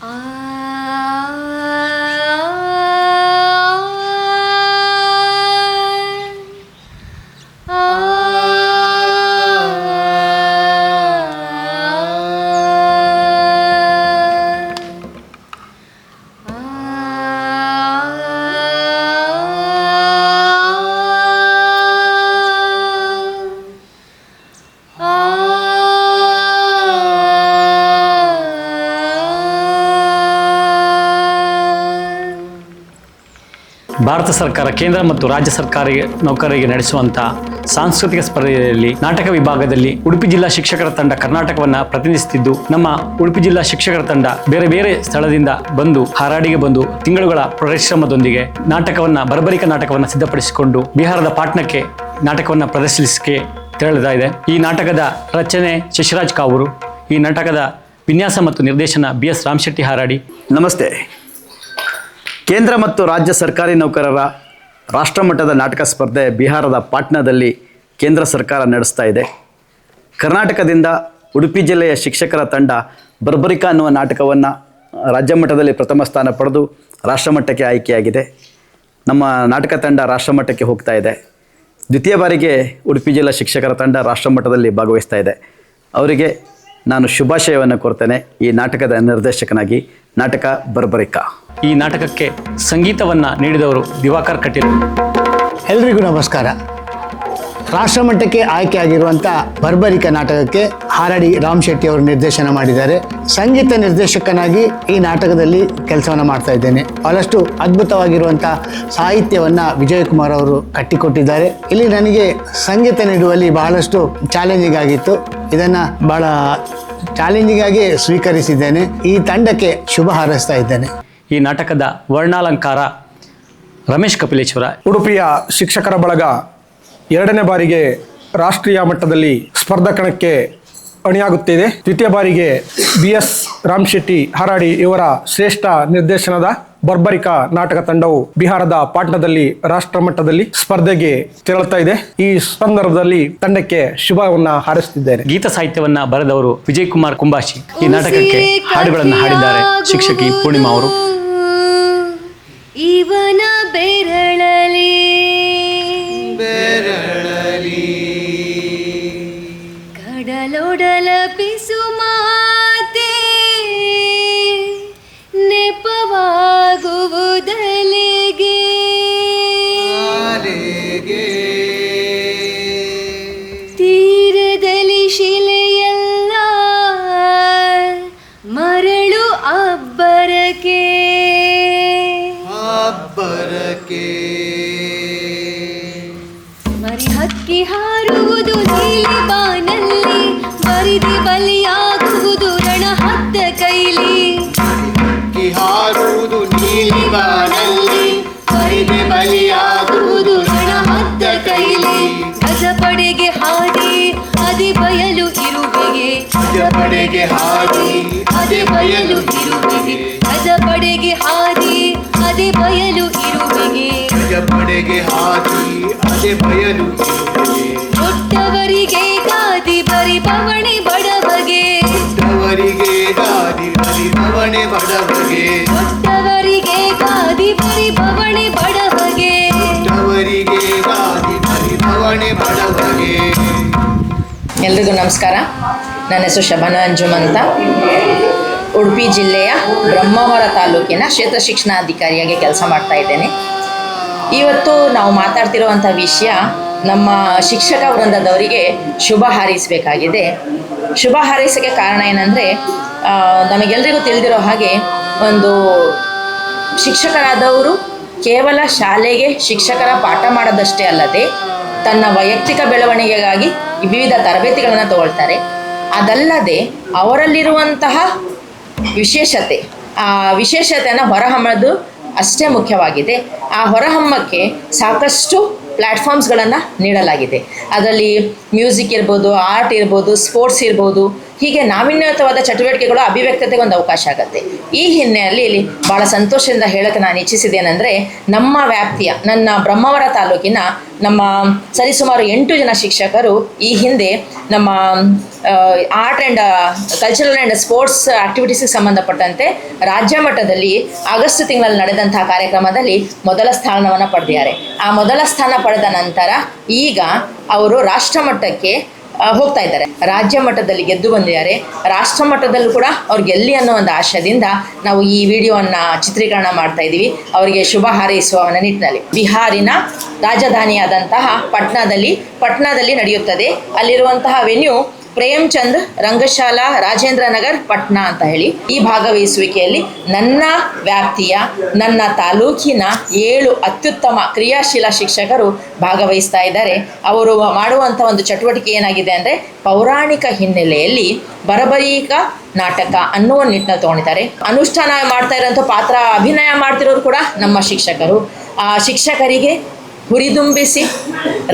Ah. Bharat ಸರ್ಕಾರ, ಕೇಂದ್ರ ಮತ್ತು ರಾಜ್ಯ ಸರ್ಕಾರಿ ನೌಕರರಿಗೆ ನಡೆಸುವಂತಹ ಸಾಂಸ್ಕೃತಿಕ ಸ್ಪರ್ಧೆಯಲ್ಲಿ ನಾಟಕ ವಿಭಾಗದಲ್ಲಿ ಉಡುಪಿ ಜಿಲ್ಲಾ ಶಿಕ್ಷಕರ ತಂಡ ಕರ್ನಾಟಕವನ್ನ ಪ್ರತಿನಿಧಿಸುತ್ತಿದ್ದು, ನಮ್ಮ ಉಡುಪಿ ಜಿಲ್ಲಾ ಶಿಕ್ಷಕರ ತಂಡ ಬೇರೆ ಬೇರೆ ಸ್ಥಳದಿಂದ ಬಂದು, ಹಾರಾಡಿಗೆ ಬಂದು ತಿಂಗಳುಗಳ ಪರಿಶ್ರಮದೊಂದಿಗೆ ನಾಟಕವನ್ನ, ಬರಬರಿಕ ನಾಟಕವನ್ನ ಸಿದ್ಧಪಡಿಸಿಕೊಂಡು ಬಿಹಾರದ ಪಾಟ್ನಕ್ಕೆ ನಾಟಕವನ್ನ ಪ್ರದರ್ಶಿಸಲಿಕ್ಕೆ ತೆರಳಿದ ಇದೆ ಈ ನಾಟಕದ ರಚನೆ ಶಶಿರಾಜ್ ಕಾವೂರು, ಈ ನಾಟಕದ ವಿನ್ಯಾಸ ಮತ್ತು ನಿರ್ದೇಶನ ಬಿ ಎಸ್ ರಾಮಶೆಟ್ಟಿ ಹಾರಾಡಿ. ನಮಸ್ತೆ. ಕೇಂದ್ರ ಮತ್ತು ರಾಜ್ಯ ಸರ್ಕಾರಿ ನೌಕರರ ರಾಷ್ಟ್ರಮಟ್ಟದ ನಾಟಕ ಸ್ಪರ್ಧೆ ಬಿಹಾರದ ಪಾಟ್ನಾದಲ್ಲಿ ಕೇಂದ್ರ ಸರ್ಕಾರ ನಡೆಸ್ತಾ ಇದೆ. ಕರ್ನಾಟಕದಿಂದ ಉಡುಪಿ ಜಿಲ್ಲೆಯ ಶಿಕ್ಷಕರ ತಂಡ ಬರ್ಬರಿಕಾ ಅನ್ನುವ ನಾಟಕವನ್ನು ರಾಜ್ಯ ಮಟ್ಟದಲ್ಲಿ ಪ್ರಥಮ ಸ್ಥಾನ ಪಡೆದು ರಾಷ್ಟ್ರಮಟ್ಟಕ್ಕೆ ಆಯ್ಕೆಯಾಗಿದೆ. ನಮ್ಮ ನಾಟಕ ತಂಡ ರಾಷ್ಟ್ರಮಟ್ಟಕ್ಕೆ ಹೋಗ್ತಾ ಇದೆ. ದ್ವಿತೀಯ ಬಾರಿಗೆ ಉಡುಪಿ ಜಿಲ್ಲಾ ಶಿಕ್ಷಕರ ತಂಡ ರಾಷ್ಟ್ರಮಟ್ಟದಲ್ಲಿ ಭಾಗವಹಿಸ್ತಾ ಇದೆ. ಅವರಿಗೆ ನಾನು ಶುಭಾಶಯವನ್ನು ಕೊಡ್ತೇನೆ ಈ ನಾಟಕದ ನಿರ್ದೇಶಕನಾಗಿ ನಾಟಕ ಬರ್ಬರಿಕ. ಈ ನಾಟಕಕ್ಕೆ ಸಂಗೀತವನ್ನ ನೀಡಿದವರು ದಿವಾಕರ್ ಕಟೀಲ್. ಎಲ್ರಿಗೂ ನಮಸ್ಕಾರ. ರಾಷ್ಟ್ರಮಟ್ಟಕ್ಕೆ ಆಯ್ಕೆಯಾಗಿರುವಂಥ ಬರ್ಬರಿಕ ನಾಟಕಕ್ಕೆ ಹಾರಾಡಿ ರಾಮ್ ಶೆಟ್ಟಿ ಅವರು ನಿರ್ದೇಶನ ಮಾಡಿದ್ದಾರೆ. ಸಂಗೀತ ನಿರ್ದೇಶಕನಾಗಿ ಈ ನಾಟಕದಲ್ಲಿ ಕೆಲಸವನ್ನು ಮಾಡ್ತಾ ಇದ್ದೇನೆ. ಬಹಳಷ್ಟು ಅದ್ಭುತವಾಗಿರುವಂಥ ಸಾಹಿತ್ಯವನ್ನು ವಿಜಯ್ ಕುಮಾರ್ ಅವರು ಕಟ್ಟಿಕೊಟ್ಟಿದ್ದಾರೆ. ಇಲ್ಲಿ ನನಗೆ ಸಂಗೀತ ನೀಡುವಲ್ಲಿ ಬಹಳಷ್ಟು ಚಾಲೆಂಜಿಂಗ್ ಆಗಿತ್ತು ಇದನ್ನು ಬಹಳ ಚಾಲೆಂಜಿಂಗ್ ಆಗಿ ಸ್ವೀಕರಿಸಿದ್ದೇನೆ. ಈ ತಂಡಕ್ಕೆ ಶುಭ ಹಾರೈಸ್ತಾ ಇದ್ದೇನೆ. ಈ ನಾಟಕದ ವರ್ಣಾಲಂಕಾರ ರಮೇಶ್ ಕಪಿಲೇಶ್ವರ ಉಡುಪಿಯ ಶಿಕ್ಷಕರ ಬಳಗ ಎರಡನೇ ಬಾರಿಗೆ ರಾಷ್ಟ್ರೀಯ ಮಟ್ಟದಲ್ಲಿ ಸ್ಪರ್ಧಕಣಕ್ಕೆ ಅಣಿಯಾಗುತ್ತಿದೆ. ದ್ವಿತೀಯ ಬಾರಿಗೆ ಬಿ ಎಸ್ ರಾಮಶೆಟ್ಟಿ ಹಾರಾಡಿ ಇವರ ಶ್ರೇಷ್ಠ ನಿರ್ದೇಶನದ ಬರ್ಬರಿಕ ನಾಟಕ ತಂಡವು ಬಿಹಾರದ ಪಾಟ್ನಾದಲ್ಲಿ ರಾಷ್ಟ್ರ ಮಟ್ಟದಲ್ಲಿ ಸ್ಪರ್ಧೆಗೆ ತೆರಳುತ್ತಾ ಇದೆ. ಈ ಸಂದರ್ಭದಲ್ಲಿ ತಂಡಕ್ಕೆ ಶುಭವನ್ನ ಹಾರೈಸುತ್ತಿದ್ದೇನೆ. ಗೀತ ಸಾಹಿತ್ಯವನ್ನ ಬರೆದವರು ವಿಜಯ್ ಕುಮಾರ್ ಕುಂಬಾಶಿ ಈ ನಾಟಕಕ್ಕೆ ಹಾಡುಗಳನ್ನು ಹಾಡಿದ್ದಾರೆ. ಶಿಕ್ಷಕಿ ಪೂರ್ಣಿಮಾ ಅವರು. ಇವನ ಬೆರಳಲಿ. ಕಡಲೊಡಲ ಪಿಸು ಮರಳು ಅಬ್ಬರಕೆ ಮರಿ ಹಕ್ಕಿ ಹಾರುವುದು ನೀಲಿ ಬಾನಲ್ಲಿ ಮರಿದಿ ಬಲಿಯಾಗುವುದು ರಣ ಹತ್ತ ಕೈಲಿ ಹಾರುವುದು ನೀಲಿ ಬಾನಲ್ಲಿ ಮರಿದಿ ಬಲಿಯಾಗುವುದು ಗಜಪಡೆಗೆ ಹಾಡಿ ಅದೇ ಬಯಲು ಇರುವೆಗೆ. ಗಜಪಡೆಗೆ ಹಾದಿ ಅದೇ ಬಯಲು ಇರುವೆಗೆ. ಗಜಪಡೆಗೆ ಹಾದಿ ಅದೇ ಬಯಲು ಇರುವೆಗೆ. ದೊಡ್ಡವರಿಗೆ ಗಾದಿ ಬರಿ ಬವಣೆ ಬಡವಗೆ. ದೊಡ್ಡವರಿಗೆ ಗಾದಿ ಬಲಿದವಣೆ ಬಡವಗೆ. ದೊಡ್ಡವರಿಗೆ ಗಾದಿ ಬರಿ ಬವಣೆ ಬಡವಗೆ. ದೊಡ್ಡವರಿಗೆ ಗಾದಿ ಬಲಿದವಣೆ ಬಡವಗೆ. ಎಲ್ರಿಗೂ ನಮಸ್ಕಾರ. ನನ್ನ ಹೆಸರು ಶಬನ ಅಂಜುಮಂತ ಅಂತ. ಉಡುಪಿ ಜಿಲ್ಲೆಯ ಬ್ರಹ್ಮಾವರ ತಾಲೂಕಿನ ಕ್ಷೇತ್ರ ಶಿಕ್ಷಣಾಧಿಕಾರಿಯಾಗಿ ಕೆಲಸ ಮಾಡ್ತಾ ಇದ್ದೇನೆ. ಇವತ್ತು ನಾವು ಮಾತಾಡ್ತಿರುವಂಥ ವಿಷಯ ನಮ್ಮ ಶಿಕ್ಷಕ ವೃಂದದವರಿಗೆ ಶುಭ ಹಾರೈಸಬೇಕಾಗಿದೆ. ಶುಭ ಹಾರೈಸೋಕ್ಕೆ ಕಾರಣ ಏನಂದರೆ ನಮಗೆಲ್ಲರಿಗೂ ತಿಳಿದಿರೋ ಹಾಗೆ ಒಂದು ಶಿಕ್ಷಕರಾದವರು ಕೇವಲ ಶಾಲೆಗೆ ಶಿಕ್ಷಕರ ಪಾಠ ಮಾಡೋದಷ್ಟೇ ಅಲ್ಲದೆ ತನ್ನ ವೈಯಕ್ತಿಕ ಬೆಳವಣಿಗೆಗಾಗಿ ವಿವಿಧ ತರಬೇತಿಗಳನ್ನು ತಗೊಳ್ತಾರೆ. ಅದಲ್ಲದೆ ಅವರಲ್ಲಿರುವಂತಹ ವಿಶೇಷತೆ, ಆ ವಿಶೇಷತೆಯನ್ನು ಹೊರಹಮ್ಮದು ಅಷ್ಟೇ ಮುಖ್ಯವಾಗಿದೆ. ಆ ಹೊರಹಮ್ಮಕ್ಕೆ ಸಾಕಷ್ಟು ಪ್ಲ್ಯಾಟ್ಫಾರ್ಮ್ಸ್ಗಳನ್ನು ನೀಡಲಾಗಿದೆ. ಅದರಲ್ಲಿ ಮ್ಯೂಸಿಕ್ ಇರ್ಬೋದು, ಆರ್ಟ್ ಇರ್ಬೋದು, ಸ್ಪೋರ್ಟ್ಸ್ ಇರ್ಬೋದು ಹೀಗೆ ನಾವಿನ್ಯತವಾದ ಚಟುವಟಿಕೆಗಳು ಅಭಿವ್ಯಕ್ತತೆಗೆ ಒಂದು ಅವಕಾಶ ಆಗುತ್ತೆ. ಈ ಹಿನ್ನೆಲೆಯಲ್ಲಿ ಇಲ್ಲಿ ಭಾಳ ಸಂತೋಷದಿಂದ ಹೇಳಕ್ಕೆ ನಾನು ಇಚ್ಛಿಸಿದ್ದೇನೆಂದರೆ ನಮ್ಮ ವ್ಯಾಪ್ತಿಯ ನನ್ನ ಬ್ರಹ್ಮಾವರ ತಾಲೂಕಿನ ನಮ್ಮ ಸರಿಸುಮಾರು ಎಂಟು ಜನ ಶಿಕ್ಷಕರು ಈ ಹಿಂದೆ ನಮ್ಮ art and cultural and sports ಆಕ್ಟಿವಿಟೀಸ್ಗೆ ಸಂಬಂಧಪಟ್ಟಂತೆ ರಾಜ್ಯ ಮಟ್ಟದಲ್ಲಿ ಆಗಸ್ಟ್ ತಿಂಗಳಲ್ಲಿ ನಡೆದಂತಹ ಕಾರ್ಯಕ್ರಮದಲ್ಲಿ ಮೊದಲ ಸ್ಥಾನವನ್ನು ಪಡೆದಿದ್ದಾರೆ. ಆ ಮೊದಲ ಸ್ಥಾನ ಪಡೆದ ನಂತರ ಈಗ ಅವರು ರಾಷ್ಟ್ರ ಮಟ್ಟಕ್ಕೆ ಆ, ಹೋಗ್ತಾ ಇದ್ದಾರೆ. ರಾಜ್ಯ ಮಟ್ಟದಲ್ಲಿ ಗೆದ್ದು ಬಂದಿದ್ದಾರೆ. ರಾಷ್ಟ್ರ ಮಟ್ಟದಲ್ಲೂ ಕೂಡ ಅವ್ರು ಗೆಲ್ಲಿ ಅನ್ನೋ ಒಂದು ಆಶಯದಿಂದ ನಾವು ಈ ವಿಡಿಯೋವನ್ನು ಚಿತ್ರೀಕರಣ ಮಾಡ್ತಾ ಇದ್ದೀವಿ. ಅವರಿಗೆ ಶುಭ ಹಾರೈಸುವ ನಿಟ್ಟಿನಲ್ಲಿ ಬಿಹಾರಿನ ರಾಜಧಾನಿಯಾದಂತಹ ಪಟ್ನಾದಲ್ಲಿ ಪಟ್ನಾದಲ್ಲಿ ನಡೆಯುತ್ತದೆ. ಅಲ್ಲಿರುವಂತಹ ವೆನ್ಯೂ ಪ್ರೇಮ್ಚಂದ್, ರಂಗಶಾಲಾ, ರಾಜೇಂದ್ರ ನಗರ್, ಪಟ್ನಾ ಅಂತ ಹೇಳಿ ಈ ಭಾಗವಹಿಸುವಿಕೆಯಲ್ಲಿ ನನ್ನ ವ್ಯಾಪ್ತಿಯ, ನನ್ನ ತಾಲೂಕಿನ ಏಳು ಅತ್ಯುತ್ತಮ ಕ್ರಿಯಾಶೀಲ ಶಿಕ್ಷಕರು ಭಾಗವಹಿಸ್ತಾ ಇದ್ದಾರೆ. ಅವರು ಮಾಡುವಂಥ ಒಂದು ಚಟುವಟಿಕೆ ಏನಾಗಿದೆ ಅಂದ್ರೆ ಪೌರಾಣಿಕ ಹಿನ್ನೆಲೆಯಲ್ಲಿ ಬರಬರೀಕ ನಾಟಕ ಅನ್ನುವ ನಿಟ್ಟಿನ ತಗೊಂಡಿದ್ದಾರೆ. ಅನುಷ್ಠಾನ ಮಾಡ್ತಾ ಇರೋಂಥ ಪಾತ್ರ, ಅಭಿನಯ ಮಾಡ್ತಿರೋರು ಕೂಡ ನಮ್ಮ ಶಿಕ್ಷಕರು. ಆ ಶಿಕ್ಷಕರಿಗೆ ಹುರಿದುಂಬಿಸಿ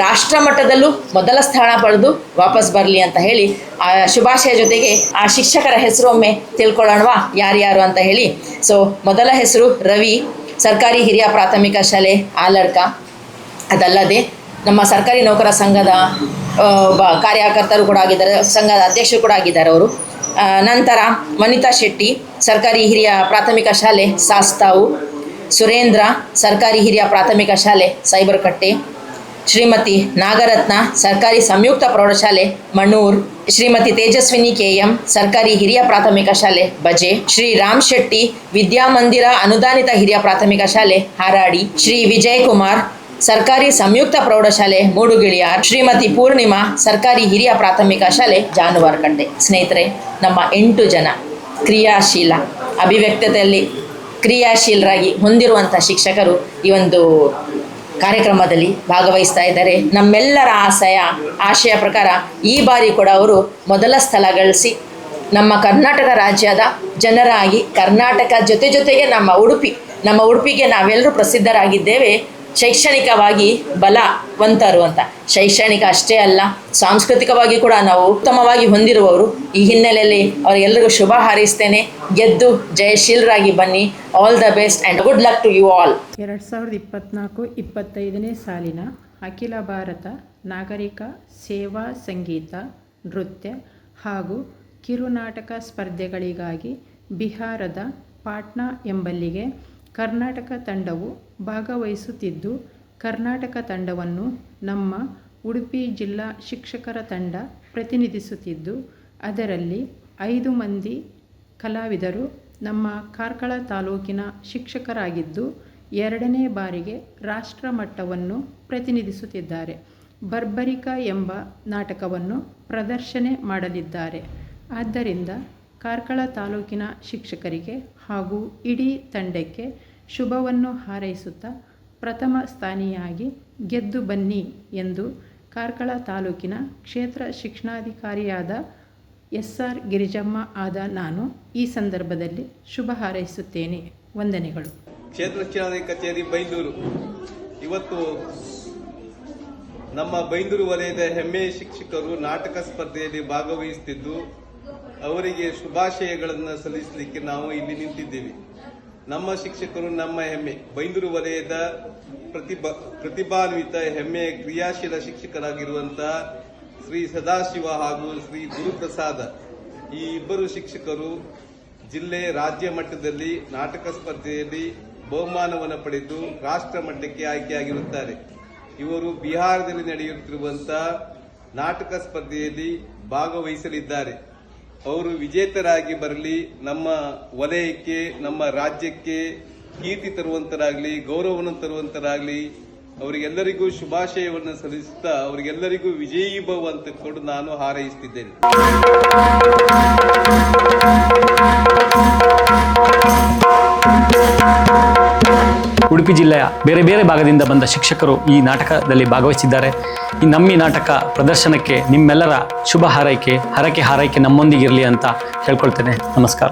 ರಾಷ್ಟ್ರ ಮಟ್ಟದಲ್ಲೂ ಮೊದಲ ಸ್ಥಾನ ಪಡೆದು ವಾಪಸ್ ಬರಲಿ ಅಂತ ಹೇಳಿ, ಆ ಶುಭಾಶಯ ಜೊತೆಗೆ ಆ ಶಿಕ್ಷಕರ ಹೆಸರು ಒಮ್ಮೆ ತಿಳ್ಕೊಳ್ಳೋಣವಾ, ಯಾರ್ಯಾರು ಅಂತ ಹೇಳಿ. ಸೊ ಮೊದಲ ಹೆಸರು ರವಿ, ಸರ್ಕಾರಿ ಹಿರಿಯ ಪ್ರಾಥಮಿಕ ಶಾಲೆ ಆಲಡ್ಕ ಅದಲ್ಲದೆ ನಮ್ಮ ಸರ್ಕಾರಿ ನೌಕರ ಸಂಘದ ಕಾರ್ಯಕರ್ತರು ಕೂಡ ಆಗಿದ್ದಾರೆ, ಸಂಘದ ಅಧ್ಯಕ್ಷರು ಕೂಡ ಆಗಿದ್ದಾರೆ ಅವರು. ನಂತರ ವನಿತಾ ಶೆಟ್ಟಿ, ಸರ್ಕಾರಿ ಹಿರಿಯ ಪ್ರಾಥಮಿಕ ಶಾಲೆ ಸಾಸ್ತಾವು. ಸುರೇಂದ್ರ ಸರ್ಕಾರಿ ಹಿರಿಯ ಪ್ರಾಥಮಿಕ ಶಾಲೆ ಸೈಬರ್ಕಟ್ಟೆ ಶ್ರೀಮತಿ ನಾಗರತ್ನ ಸರ್ಕಾರಿ ಸಂಯುಕ್ತ ಪ್ರೌಢಶಾಲೆ, ಮಣ್ಣೂರ್. ಶ್ರೀಮತಿ ತೇಜಸ್ವಿನಿ ಕೆಎಂ ಸರ್ಕಾರಿ ಹಿರಿಯ ಪ್ರಾಥಮಿಕ ಶಾಲೆ, ಬಜೆ. ಶ್ರೀ ರಾಮ್ ಶೆಟ್ಟಿ ವಿದ್ಯಾಮಂದಿರ ಅನುದಾನಿತ ಹಿರಿಯ ಪ್ರಾಥಮಿಕ ಶಾಲೆ, ಹಾರಾಡಿ. ಶ್ರೀ ವಿಜಯ್ ಕುಮಾರ್ ಸರ್ಕಾರಿ ಸಂಯುಕ್ತ ಪ್ರೌಢಶಾಲೆ, ಮೂಡುಗಿಳಿಯಾರ್. ಶ್ರೀಮತಿ ಪೂರ್ಣಿಮಾ ಸರ್ಕಾರಿ ಹಿರಿಯ ಪ್ರಾಥಮಿಕ ಶಾಲೆ ಜಾನುವಾರು ಕಂಡೆ ಸ್ನೇಹಿತರೆ, ನಮ್ಮ ಎಂಟು ಜನ ಕ್ರಿಯಾಶೀಲ ಅಭಿವ್ಯಕ್ತತೆಯಲ್ಲಿ ಕ್ರಿಯಾಶೀಲರಾಗಿ ಹೊಂದಿರುವಂಥ ಶಿಕ್ಷಕರು ಈ ಒಂದು ಕಾರ್ಯಕ್ರಮದಲ್ಲಿ ಭಾಗವಹಿಸ್ತಾ ಇದ್ದಾರೆ. ನಮ್ಮೆಲ್ಲರ ಆಶಯ ಆಶಯ ಪ್ರಕಾರ ಈ ಬಾರಿ ಕೂಡ ಅವರು ಮೊದಲ ಸ್ಥಳ ಗಳಿಸಿ ನಮ್ಮ ಕರ್ನಾಟಕ ರಾಜ್ಯದ ಜನರಾಗಿ ಕರ್ನಾಟಕ ಜೊತೆ ಜೊತೆಗೆ ನಮ್ಮ ಉಡುಪಿ, ನಮ್ಮ ಉಡುಪಿಗೆ ನಾವೆಲ್ಲರೂ ಪ್ರಸಿದ್ಧರಾಗಿದ್ದೇವೆ. ಶೈಕ್ಷಣಿಕವಾಗಿ ಬಲವಂತರು ಅಂತ. ಶೈಕ್ಷಣಿಕ ಅಷ್ಟೇ ಅಲ್ಲ, ಸಾಂಸ್ಕೃತಿಕವಾಗಿ ಕೂಡ ನಾವು ಉತ್ತಮವಾಗಿ ಹೊಂದಿರುವವರು. ಈ ಹಿನ್ನೆಲೆಯಲ್ಲಿ ಅವರಿಗೆಲ್ಲರಿಗೂ ಶುಭ ಹಾರೈಸ್ತೇನೆ. ಗೆದ್ದು ಜಯಶೀಲರಾಗಿ ಬನ್ನಿ. All the best and good luck to you all ಎರಡು ಸಾವಿರದ ಇಪ್ಪತ್ತ್ನಾಲ್ಕು ಇಪ್ಪತ್ತೈದನೇ ಸಾಲಿನ ಅಖಿಲ ಭಾರತ ನಾಗರಿಕ ಸೇವಾ ಸಂಗೀತ, ನೃತ್ಯ ಹಾಗೂ ಕಿರುನಾಟಕ ಸ್ಪರ್ಧೆಗಳಿಗಾಗಿ ಬಿಹಾರದ ಪಾಟ್ನಾ ಎಂಬಲ್ಲಿಗೆ ಕರ್ನಾಟಕ ತಂಡವು ಭಾಗವಹಿಸುತ್ತಿದ್ದು, ಕರ್ನಾಟಕ ತಂಡವನ್ನು ನಮ್ಮ ಉಡುಪಿ ಜಿಲ್ಲಾ ಶಿಕ್ಷಕರ ತಂಡ ಪ್ರತಿನಿಧಿಸುತ್ತಿದ್ದು, ಅದರಲ್ಲಿ ಐದು ಮಂದಿ ಕಲಾವಿದರು ನಮ್ಮ ಕಾರ್ಕಳ ತಾಲೂಕಿನ ಶಿಕ್ಷಕರಾಗಿದ್ದು, ಎರಡನೇ ಬಾರಿಗೆ ರಾಷ್ಟ್ರ ಮಟ್ಟವನ್ನು ಪ್ರತಿನಿಧಿಸುತ್ತಿದ್ದಾರೆ. ಬರ್ಬರಿಕ ಎಂಬ ನಾಟಕವನ್ನು ಪ್ರದರ್ಶನೆ ಮಾಡಲಿದ್ದಾರೆ. ಆದ್ದರಿಂದ ಕಾರ್ಕಳ ತಾಲೂಕಿನ ಶಿಕ್ಷಕರಿಗೆ ಹಾಗೂ ಇಡೀ ತಂಡಕ್ಕೆ ಶುಭವನ್ನು ಹಾರೈಸುತ್ತಾ ಪ್ರಥಮ ಸ್ಥಾನಿಯಾಗಿ ಗೆದ್ದು ಬನ್ನಿ ಎಂದು ಕಾರ್ಕಳ ತಾಲೂಕಿನ ಕ್ಷೇತ್ರ ಶಿಕ್ಷಣಾಧಿಕಾರಿಯಾದ ಎಸ್ ಆರ್ ಗಿರಿಜಮ್ಮ ಆದ ನಾನು ಈ ಸಂದರ್ಭದಲ್ಲಿ ಶುಭ ಹಾರೈಸುತ್ತೇನೆ. ವಂದನೆಗಳು. ಕ್ಷೇತ್ರ ಶಿಕ್ಷಣಾಧಿಕಾರಿ ಕಚೇರಿ ಬೈಂದೂರು. ಇವತ್ತು ನಮ್ಮ ಬೈಂದೂರು ವಲಯದ ಹೆಮ್ಮೆಯ ಶಿಕ್ಷಕರು ನಾಟಕ ಸ್ಪರ್ಧೆಯಲ್ಲಿ ಭಾಗವಹಿಸುತ್ತಿದ್ದು ಅವರಿಗೆ ಶುಭಾಶಯಗಳನ್ನು ಸಲ್ಲಿಸಲಿಕ್ಕೆ ನಾವು ಇಲ್ಲಿ ನಿಂತಿದ್ದೇವೆ. ನಮ್ಮ ಶಿಕ್ಷಕರು ನಮ್ಮ ಹೆಮ್ಮೆ. ಬೈಂದೂರು ವಲಯದ ಪ್ರತಿಭಾ, ಪ್ರತಿಭಾನ್ವಿತ, ಹೆಮ್ಮೆ, ಕ್ರಿಯಾಶೀಲ ಶಿಕ್ಷಕರಾಗಿರುವಂತಹ ಶ್ರೀ ಸದಾಶಿವ ಹಾಗೂ ಶ್ರೀ ಗುರುಪ್ರಸಾದ. ಈ ಇಬ್ಬರು ಶಿಕ್ಷಕರು ಜಿಲ್ಲೆ ರಾಜ್ಯ ಮಟ್ಟದಲ್ಲಿ ನಾಟಕ ಸ್ಪರ್ಧೆಯಲ್ಲಿ ಬಹುಮಾನವನ್ನು ಪಡೆದು ರಾಷ್ಟ್ರ ಮಟ್ಟಕ್ಕೆ ಆಯ್ಕೆಯಾಗಿರುತ್ತಾರೆ. ಇವರು ಬಿಹಾರದಲ್ಲಿ ನಡೆಯುತ್ತಿರುವಂತಹ ನಾಟಕ ಸ್ಪರ್ಧೆಯಲ್ಲಿ ಭಾಗವಹಿಸಲಿದ್ದಾರೆ. ಅವರು ವಿಜೇತರಾಗಿ ಬರಲಿ, ನಮ್ಮ ವಲಯಕ್ಕೆ, ನಮ್ಮ ರಾಜ್ಯಕ್ಕೆ ಕೀರ್ತಿ ತರುವಂತರಾಗಲಿ, ಗೌರವವನ್ನು ತರುವಂತರಾಗಲಿ, ಅವರಿಗೆಲ್ಲರಿಗೂ ಶುಭಾಶಯವನ್ನು ಸಲ್ಲಿಸುತ್ತಾ ಅವರಿಗೆಲ್ಲರಿಗೂ ವಿಜಯೀ ಭವ ಅಂತ ಕೊಡು ನಾನು ಹಾರೈಸುತ್ತಿದ್ದೇನೆ. ಉಡುಪಿ ಜಿಲ್ಲೆಯ ಬೇರೆ ಬೇರೆ ಭಾಗದಿಂದ ಬಂದ ಶಿಕ್ಷಕರು ಈ ನಾಟಕದಲ್ಲಿ ಭಾಗವಹಿಸಿದ್ದಾರೆ. ಈ ನಮ್ಮಿ ನಾಟಕ ಪ್ರದರ್ಶನಕ್ಕೆ ನಿಮ್ಮೆಲ್ಲರ ಶುಭ ಹಾರೈಕೆ, ಹರಕೆ ಹಾರೈಕೆ ನಮ್ಮೊಂದಿಗಿರಲಿ ಅಂತ ಹೇಳ್ಕೊಳ್ತೇನೆ. ನಮಸ್ಕಾರ.